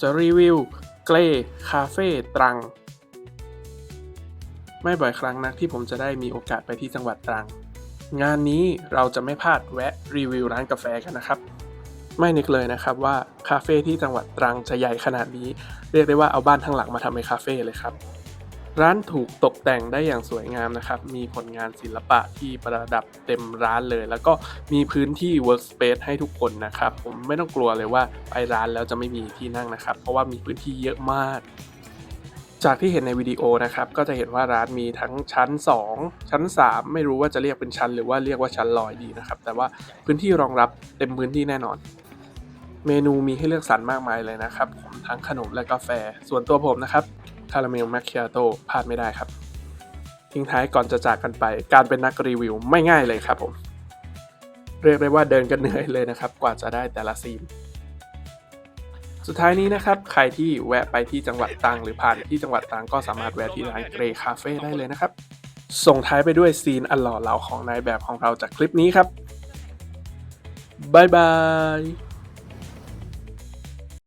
จะรีวิวเกรคาเฟ่ตรัง ไม่บ่อยครั้งนักที่ผมจะได้มีโอกาสไปที่จังหวัดตรัง งานนี้เราจะไม่พลาดแวะรีวิวร้านกาแฟกันนะครับ ไม่นึกเลยนะครับว่าคาเฟ่ที่จังหวัดตรังจะใหญ่ขนาดนี้ เรียกได้ว่าเอาบ้านทั้งหลังมาทำเป็นคาเฟ่เลยครับ ร้านถูกตกแต่งได้อย่างสวยงามนะครับ มีผลงานศิลปะที่ประดับเต็มร้านเลย แล้วก็มีพื้นที่ workspace ให้ทุกคนนะครับ ผมไม่ต้องกลัวเลยว่าไปร้านแล้วจะไม่มีที่นั่งนะครับ เพราะว่ามีพื้นที่เยอะมาก จากที่เห็นในวิดีโอนะครับ ก็จะเห็นว่าร้านมีทั้งชั้น 2 ชั้น 3 ไม่รู้ว่าจะเรียกเป็นชั้น หรือว่าเรียกว่าชั้นลอยดีนะครับ แต่ว่าพื้นที่รองรับเต็มพื้นที่แน่นอนเมนูมีให้เลือกสรรมากมายเลยนะครับผมทั้งขนมและกาแฟ ส่วนตัวผมนะครับ คาราเมลแมคคิอาโตพลาดไม่ได้ครับ ทิ้งท้ายก่อนจะจากกันไป การเป็นนักรีวิวไม่ง่ายเลยครับผม เรียกได้ว่าเดินกันเหนื่อยเลยนะครับ กว่าจะได้แต่ละซีนสุดท้ายนี้นะครับ ใครที่แวะไปที่จังหวัดตรังหรือผ่านที่จังหวัดตรังก็สามารถแวะที่ร้านเกรคาเฟ่ได้เลยนะครับ ส่งท้ายไปด้วยซีนอันหล่อเหลาของนายแบบของเราจากคลิปนี้ครับบายบาย